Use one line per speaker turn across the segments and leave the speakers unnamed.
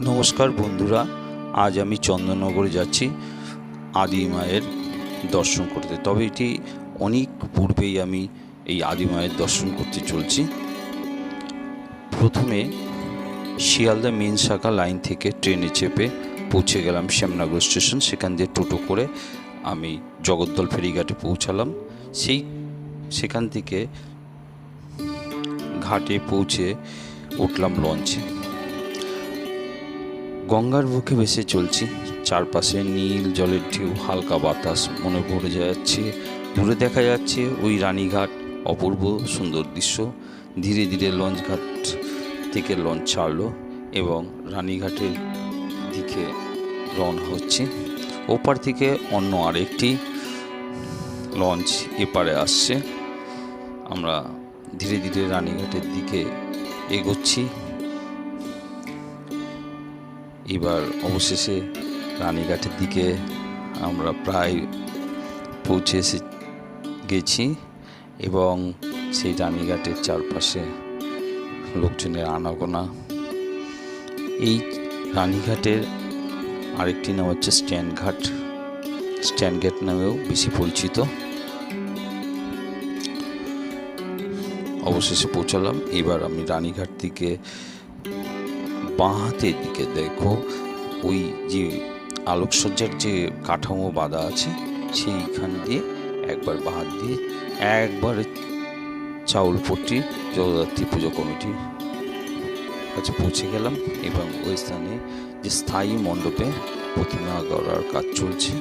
নমস্কার বন্ধুরা, আজ আমি চন্দননগরে যাচ্ছি আদি মায়ের দর্শন করতে। তবে এটি অনেক পূর্বেই আমি এই আদি মায়ের দর্শন করতে চলছি। প্রথমে শিয়ালদা মেন শাখা লাইন থেকে ট্রেনে চেপে পৌঁছে গেলাম শ্যামনগর স্টেশন। সেখান দিয়ে টোটো করে আমি জগদ্দল ফেরিঘাটে পৌঁছালাম। সেই সেখান থেকে ঘাটে পৌঁছে উঠলাম লঞ্চে। গঙ্গার বুকে ভেসে চলছি। চারপাশে নীল জলের ঢেউ, হালকা বাতাস মনে পড়ে যাচ্ছে। দূরে দেখা যাচ্ছে ওই রানীঘাট, অপূর্ব সুন্দর দৃশ্য। ধীরে ধীরে লঞ্চ ঘাট থেকে লঞ্চ ছাড়লো এবং রানীঘাটের দিকে রওনা হচ্ছে। ওপার থেকে অন্য আরেকটি লঞ্চ এপারে আসছে। আমরা ধীরে ধীরে রানীঘাটের দিকে এগোচ্ছি। এবার অবশেষে রানীঘাটের দিকে আমরা প্রায় পৌঁছে এসে গেছি এবং সেই রানীঘাটের চারপাশে লোকজনের আনাগোনা। এই রানীঘাটের আরেকটি নাম হচ্ছে স্ট্যান্ড ঘাট স্ট্যান্ড ঘাট নামেও বেশি পরিচিত। অবশেষে পৌঁছালাম। এবার আমি রানীঘাট থেকে বাঁ হাতের দিকে দেখো, ওই যে আলোকসজ্জার যে কাঠামো বাঁধা আছে, সেইখান দিয়ে একবার বাঁ হাত দিয়ে একবার চাউলপট্টি জগদ্ধাত্রী পুজো কমিটি কাছে পৌঁছে গেলাম এবং ওই স্থানে যে স্থায়ী মণ্ডপে প্রতিমা গড়ার কাজ চলছে।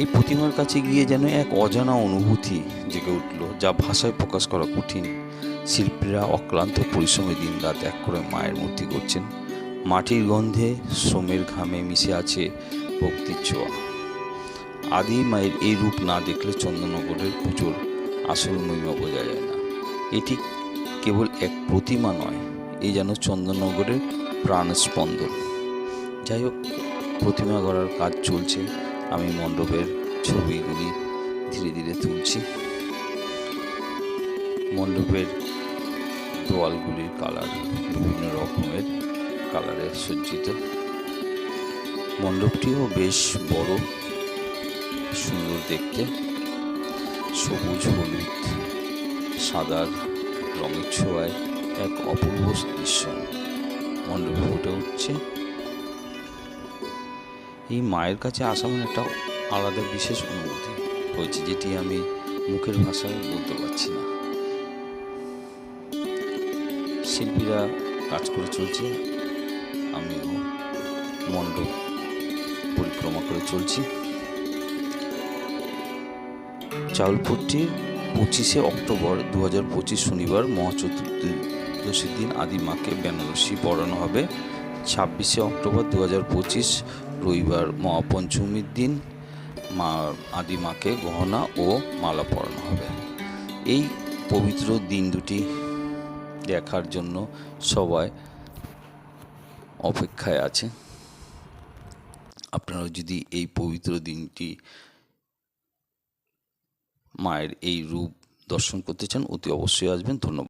এই প্রতিমার কাছে গিয়ে যেন এক অজানা অনুভূতি জেগে উঠল, যা ভাষায় প্রকাশ করা কঠিন। শিল্পীরা অক্লান্ত পরিশ্রমে দিন রাত এক করে মায়ের মূর্তি করছেন। মাটির গন্ধে শ্রমের ঘামে মিশে আছে ভক্তির ছোঁয়া। আদি মায়ের এই রূপ না দেখলে চন্দননগরের পুজোর আসল মহিমা বোঝা যায় না। এটি কেবল এক প্রতিমা নয় এই যেন চন্দননগরের প্রাণ স্পন্দন যাই হোক, প্রতিমা গড়ার কাজ চলছে। আমি মণ্ডপের ছবিগুলি ধীরে ধীরে তুলছি। মণ্ডপের দেওয়ালগুলির কালার বিভিন্ন রকমের কালারে সজ্জিত। মণ্ডপটিও বেশ বড়, সুন্দর দেখতে। সবুজ, হলুদ সাদার রঙের ছোঁয়ায় এক অপূর্ব দৃশ্য। মণ্ডপে ফুটে উঠছে। এই মায়ের কাছে আসা মানে একটা আলাদা বিশেষ অনুভূতি হয়েছে, যেটি আমি মুখের ভাষায় বলতে পারছি না। শিল্পীরা কাজ করে চলছে, আমিও মণ্ডপ পরিক্রমা করে চলছি। চাউলপট্টির পঁচিশে অক্টোবর দু হাজার পঁচিশ শনিবার মহাচতুর্দশীর দিন আদিমাকে বেনারসি পড়ানো হবে। ছাব্বিশে অক্টোবর দু হাজার পঁচিশ রবিবার মহাপঞ্চমীর দিন মা আদিমাকে গহনা ও মালা পরানো হবে। এই পবিত্র দিন দুটি দেখার জন্য সবাই অপেক্ষায় আছে। আপনারা যদি এই পবিত্র দিনটি মায়ের এই রূপ দর্শন করতে চান, অতি অবশ্যই আসবেন। ধন্যবাদ।